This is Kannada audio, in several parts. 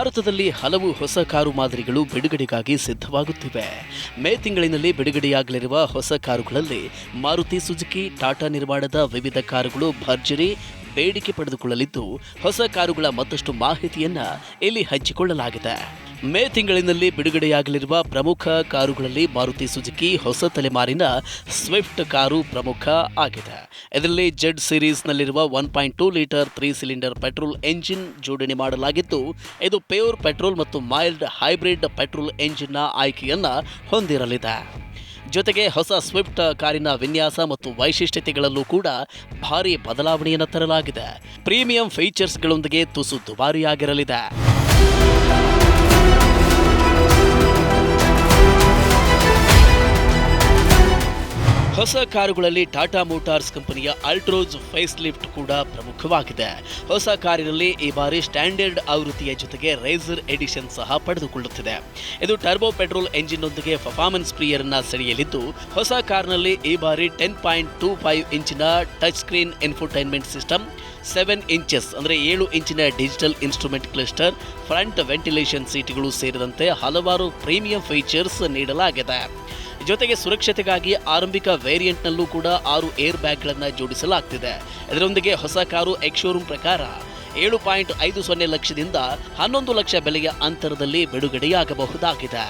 ಭಾರತದಲ್ಲಿ ಹಲವು ಹೊಸ ಕಾರು ಮಾದರಿಗಳು ಬಿಡುಗಡೆಗಾಗಿ ಸಿದ್ಧವಾಗುತ್ತಿವೆ. ಮೇ ತಿಂಗಳಿನಲ್ಲಿ ಬಿಡುಗಡೆಯಾಗಲಿರುವ ಹೊಸ ಕಾರುಗಳಲ್ಲಿ ಮಾರುತಿ ಸುಜುಕಿ, ಟಾಟಾ ನಿರ್ಮಾಣದ ವಿವಿಧ ಕಾರುಗಳು ಭರ್ಜರಿ, ಬೇಡಿಕೆ ಪಡೆದುಕೊಳ್ಳಲಿದ್ದು, ಹೊಸ ಕಾರುಗಳ ಮತ್ತಷ್ಟು ಮಾಹಿತಿಯನ್ನ ಇಲ್ಲಿ ಹಂಚಿಕೊಳ್ಳಲಾಗಿದೆ. ಮೇ ತಿಂಗಳಿನಲ್ಲಿ ಬಿಡುಗಡೆಯಾಗಲಿರುವ ಪ್ರಮುಖ ಕಾರುಗಳಲ್ಲಿ ಮಾರುತಿ ಸುಜುಕಿ ಹೊಸ ತಲೆಮಾರಿನ ಸ್ವಿಫ್ಟ್ ಕಾರು ಪ್ರಮುಖ ಆಗಿದೆ. ಇದರಲ್ಲಿ Z ಸಿರೀಸ್ನಲ್ಲಿರುವ one point two litre three cylinder petrol engine ಜೋಡಣೆ ಮಾಡಲಾಗಿದ್ದು ಇದು ಪ್ಯೂರ್ ಪೆಟ್ರೋಲ್ ಮತ್ತು ಮೈಲ್ಡ್ ಹೈಬ್ರಿಡ್ ಪೆಟ್ರೋಲ್ ಎಂಜಿನ್ನ ಆಯ್ಕೆಯನ್ನು ಹೊಂದಿರಲಿದೆ. ಜೊತೆಗೆ ಹೊಸ ಸ್ವಿಫ್ಟ್ ಕಾರಿನ ವಿನ್ಯಾಸ ಮತ್ತು ವೈಶಿಷ್ಟ್ಯತೆಗಳಲ್ಲೂ ಕೂಡ ಭಾರಿ ಬದಲಾವಣೆಯನ್ನು ತರಲಾಗಿದೆ. ಪ್ರೀಮಿಯಂ ಫೀಚರ್ಸ್ಗಳೊಂದಿಗೆ ತುಸು ದುಬಾರಿಯಾಗಿರಲಿದೆ. ಹೊಸ ಕಾರುಗಳಲ್ಲಿ ಟಾಟಾ ಮೋಟಾರ್ಸ್ ಕಂಪನಿಯ ಅಲ್ಟ್ರೋಜ್ ಫೇಸ್ ಲಿಫ್ಟ್ ಕೂಡ ಪ್ರಮುಖವಾಗಿದೆ. ಹೊಸ ಕಾರಿನಲ್ಲಿ ಈ ಬಾರಿ ಸ್ಟ್ಯಾಂಡರ್ಡ್ ಆವೃತ್ತಿಯ ಜೊತೆಗೆ ರೈಸರ್ ಎಡಿಷನ್ ಸಹ ಪಡೆದುಕೊಳ್ಳುತ್ತಿದೆ. ಇದು ಟರ್ಬೋ ಪೆಟ್ರೋಲ್ ಎಂಜಿನ್ನೊಂದಿಗೆ ಪರ್ಫಾರ್ಮೆನ್ಸ್ ಪ್ರಿಯರನ್ನ ಸೆಳೆಯಲಿದ್ದು, ಹೊಸ ಕಾರ್ನಲ್ಲಿ ಈ ಬಾರಿ ಟೆನ್ ಪಾಯಿಂಟ್ ಟೂ ಫೈವ್ ಇಂಚಿನ touch screen infotainment system, seven inches ಅಂದರೆ ಏಳು ಇಂಚಿನ digital instrument cluster, front ventilation ಸೀಟ್ಗಳು ಸೇರಿದಂತೆ ಹಲವಾರು ಪ್ರೀಮಿಯಂ ಫೀಚರ್ಸ್ ನೀಡಲಾಗಿದೆ. ಜೊತೆಗೆ ಸುರಕ್ಷತೆಗಾಗಿ ಆರಂಭಿಕ ವೇರಿಯಂಟ್ನಲ್ಲೂ ಕೂಡ ಆರು ಏರ್ ಬ್ಯಾಗ್ಗಳನ್ನು ಜೋಡಿಸಲಾಗ್ತಿದೆ. ಇದರೊಂದಿಗೆ ಹೊಸ ಕಾರು ಎಕ್ಶೋರೂಮ್ ಪ್ರಕಾರ ಏಳು ಪಾಯಿಂಟ್ ಐದು ಸೊನ್ನೆ ಲಕ್ಷದಿಂದ ಹನ್ನೊಂದು ಲಕ್ಷ ಬೆಲೆಯ ಅಂತರದಲ್ಲಿ ಬಿಡುಗಡೆಯಾಗಬಹುದಾಗಿದೆ.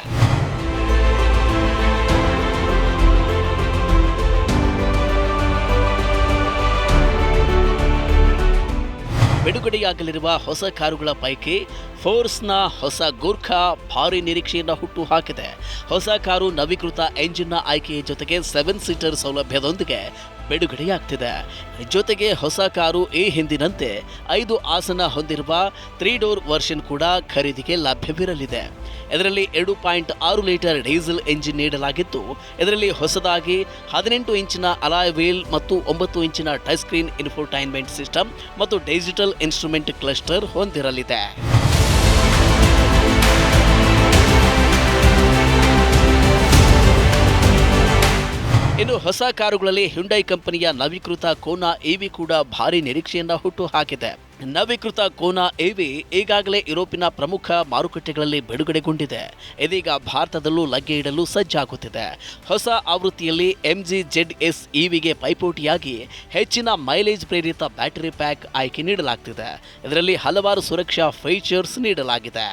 ಬಿಡುಗಡೆಯಾಗಲಿರುವ ಹೊಸ ಕಾರುಗಳ ಪೈಕಿ ಫೋರ್ಸ್ನ ಹೊಸ ಗೋರ್ಖಾ ಭಾರಿ ನಿರೀಕ್ಷೆಯನ್ನು ಹುಟ್ಟು ಹಾಕಿದೆ. ಹೊಸ ಕಾರು ನವೀಕೃತ ಎಂಜಿನ್ನ ಆಯ್ಕೆಯ ಜೊತೆಗೆ ಸೆವೆನ್ ಸೀಟರ್ ಸೌಲಭ್ಯದೊಂದಿಗೆ ಬಿಡುಗಡೆಯಾಗ್ತಿದೆ. ಜೊತೆಗೆ ಹೊಸ ಕಾರು ಈ ಹಿಂದಿನಂತೆ ಐದು ಆಸನ ಹೊಂದಿರುವ ತ್ರೀ ಡೋರ್ ವರ್ಷನ್ ಕೂಡ ಖರೀದಿಗೆ ಲಭ್ಯವಿರಲಿದೆ. ಇದರಲ್ಲಿ ಎರಡು ಪಾಯಿಂಟ್ ಆರು ಲೀಟರ್ ಡೀಸೆಲ್ ಎಂಜಿನ್ ನೀಡಲಾಗಿದ್ದು ಇದರಲ್ಲಿ ಹೊಸದಾಗಿ ಹದಿನೆಂಟು ಇಂಚಿನ ಅಲಾಯ್ ವೀಲ್ ಮತ್ತು ಒಂಬತ್ತು ಇಂಚಿನ ಟಚ್ ಸ್ಕ್ರೀನ್ ಇನ್ಫೋಟೈನ್ಮೆಂಟ್ ಸಿಸ್ಟಮ್ ಮತ್ತು ಡಿಜಿಟಲ್ ಇನ್ಸ್ಟ್ರೂಮೆಂಟ್ ಕ್ಲಸ್ಟರ್ ಹೊಂದಿರಲಿದೆ. ಹೊಸ ಕಾರುಗಳಲ್ಲಿ ಹ್ಯುಂಡೈ ಕಂಪನಿಯ ನವೀಕೃತ ಕೋನಾ ಇವಿ ಕೂಡ ಭಾರಿ ನಿರೀಕ್ಷೆಯನ್ನ ಹುಟ್ಟು ಹಾಕಿದೆ. ನವೀಕೃತ ಕೋನಾ ಇವಿ ಈಗಾಗಲೇ ಯುರೋಪಿನ ಪ್ರಮುಖ ಮಾರುಕಟ್ಟೆಗಳಲ್ಲಿ ಬಿಡುಗಡೆಗೊಂಡಿದೆ. ಇದೀಗ ಭಾರತದಲ್ಲೂ ಲಗ್ಗೆ ಇಡಲು ಸಜ್ಜಾಗುತ್ತಿದೆ. ಹೊಸ ಆವೃತ್ತಿಯಲ್ಲಿ ಎಂಜಿ ಜೆಡ್ ಎಸ್ ಇವಿಗೆ ಪೈಪೋಟಿಯಾಗಿ ಹೆಚ್ಚಿನ ಮೈಲೇಜ್ ಪ್ರೇರಿತ ಬ್ಯಾಟರಿ ಪ್ಯಾಕ್ ಆಯ್ಕೆ ನೀಡಲಾಗ್ತಿದೆ. ಇದರಲ್ಲಿ ಹಲವಾರು ಸುರಕ್ಷಾ ಫೀಚರ್ಸ್ ನೀಡಲಾಗಿದೆ.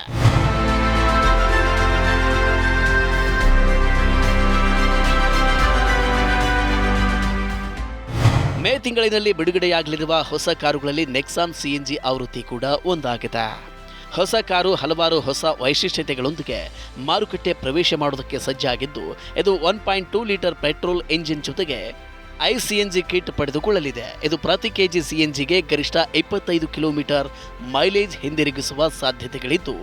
ತಿಂಗಳಿನಲ್ಲಿ ಬಿಡುಗಡೆಯಾಗಲಿರುವ ಹೊಸ ಕಾರುಗಳಲ್ಲಿ ನೆಕ್ಸಾನ್ ಸಿಎನ್ಜಿ ಆವೃತ್ತಿ ಕೂಡ ಒಂದಾಗಿದೆ. ಹೊಸ ಕಾರು ಹಲವಾರು ಹೊಸ ವೈಶಿಷ್ಟ್ಯತೆಗಳೊಂದಿಗೆ ಮಾರುಕಟ್ಟೆ ಪ್ರವೇಶ ಮಾಡೋದಕ್ಕೆ ಸಜ್ಜಾಗಿದ್ದು, ಇದು one point two litre petrol engine ಜೊತೆಗೆ ಐ ಸಿಎನ್ಜಿ ಕಿಟ್ ಪಡೆದುಕೊಳ್ಳಲಿದೆ. ಇದು ಪ್ರತಿ ಕೆಜಿ ಸಿಎನ್ಜಿಗೆ ಗರಿಷ್ಠ ಇಪ್ಪತ್ತೈದು ಕಿಲೋಮೀಟರ್ ಮೈಲೇಜ್ ಹಿಂದಿರುಗಿಸುವ ಸಾಧ್ಯತೆಗಳಿದ್ದು,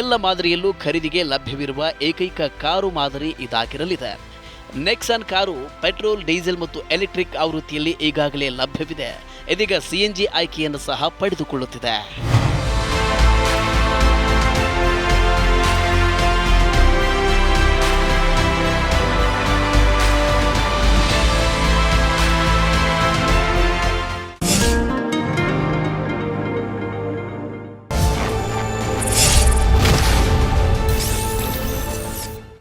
ಎಲ್ಲ ಮಾದರಿಯಲ್ಲೂ ಖರೀದಿಗೆ ಲಭ್ಯವಿರುವ ಏಕೈಕ ಕಾರು ಮಾದರಿ ಇದಾಗಿರಲಿದೆ. ನೆಕ್ಸಾನ್ ಕಾರು ಪೆಟ್ರೋಲ್ ಡೀಸೆಲ್ ಮತ್ತು ಎಲೆಕ್ಟ್ರಿಕ್ ಆವೃತ್ತಿಯಲ್ಲಿ ಈಗಾಗಲೇ ಲಭ್ಯವಿದೆ. ಇದೀಗ ಸಿಎನ್ಜಿ ಆಯ್ಕೆಯನ್ನು ಸಹ ಪಡೆದುಕೊಳ್ಳುತ್ತಿದೆ.